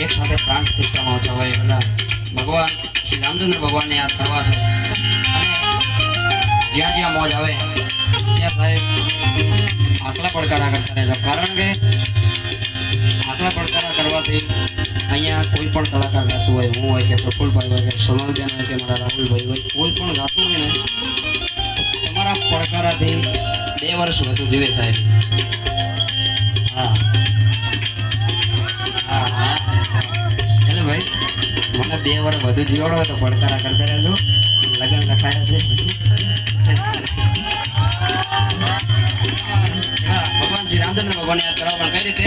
એક સાથે પ્રાણ પ્રતિષ્ઠામાં હોય બધા ભગવાન, શ્રી રામચંદ્ર ભગવાનને યાદ કરવા છે. જ્યાં જ્યાં મોજ આવે, ત્યાં સાહેબ આટલા પડકારા કરતા રહેજો. કારણ કે આટલા પડકારા કરવાથી અહીંયા કોઈ પણ કલાકાર ગાતું હોય, હું હોય કે પ્રફુલભાઈ હોય કે સોનલબેન હોય કે મારા રાહુલભાઈ હોય, કોઈ પણ ગાતું હોય ને, તમારા પડકારાથી બે વર્ષ વધુ જીવે સાહેબ. હા. બે વર્ષ વધુ જીવડો તો પડકારા કરતા રહેજો લગ્ન લખાયા છે. ભગવાન શ્રી રામચંદ્ર ભગવાન યાદ કરવા પણ કઈ રીતે?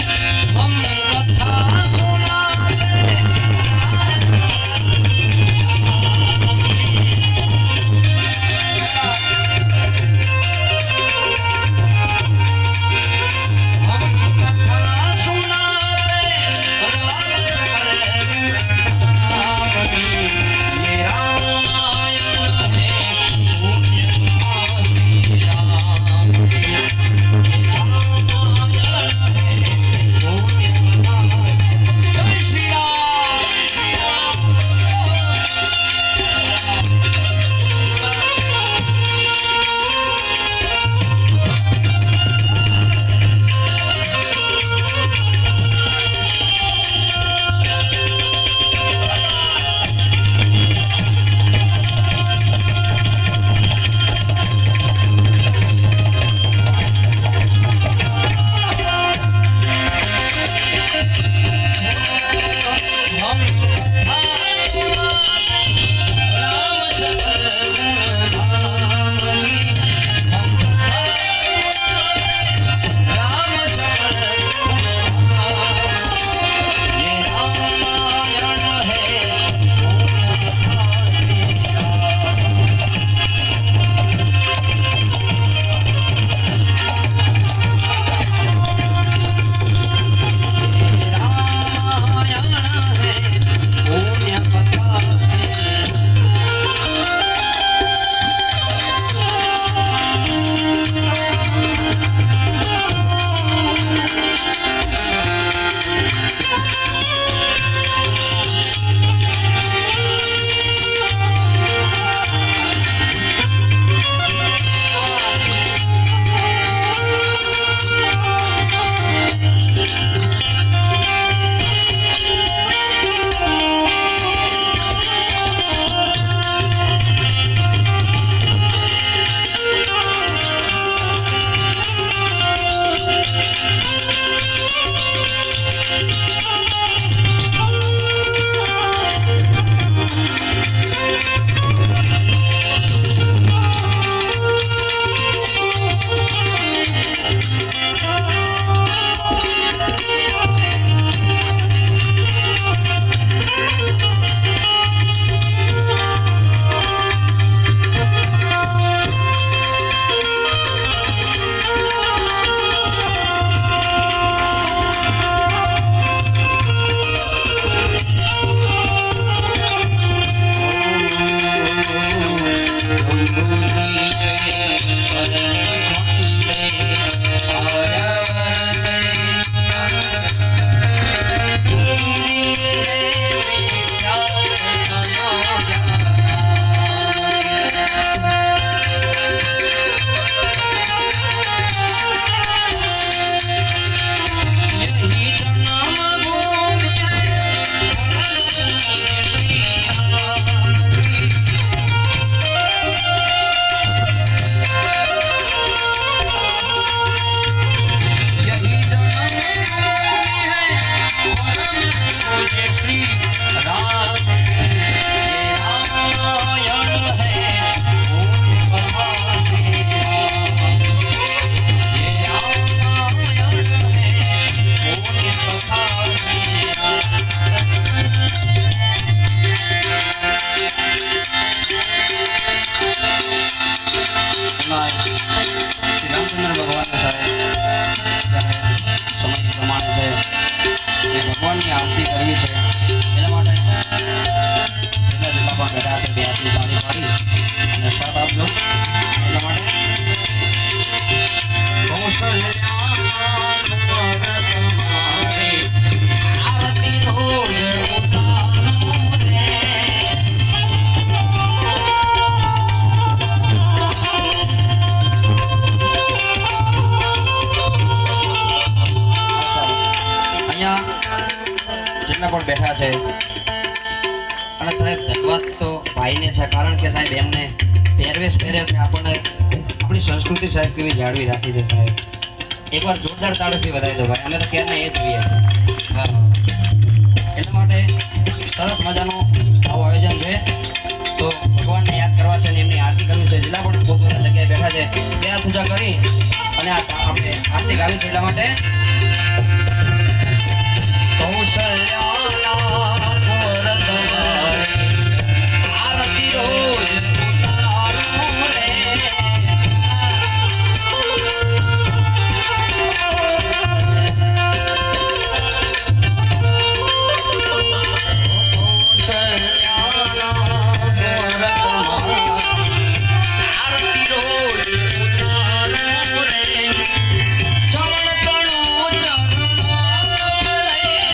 પણ બેઠા છે. અને સાહેબ, ધન્યવાદ તો ભાઈને છે, કારણ કે સાહેબ એમને પહેરવેશ પહેરે છે, આપણને આપણી સંસ્કૃતિ સાહેબ કેવી જાળવી રાખી છે સાહેબ. એકવાર જોરદાર તાળીથી વધાવી દો ભાઈ, અમે તો ક્યારના એ જોઈએ છે એટલા માટે સરસ મજાનું આવું આયોજન છે. તો ભગવાનને યાદ કરવા છે અને એમની આરતી કરવી છે. જેટલા પણ પોતપોતાની જગ્યાએ બેઠા છે, ત્યાં પૂજા કરી અને આપણે આરતી ગાવી છે એટલા માટે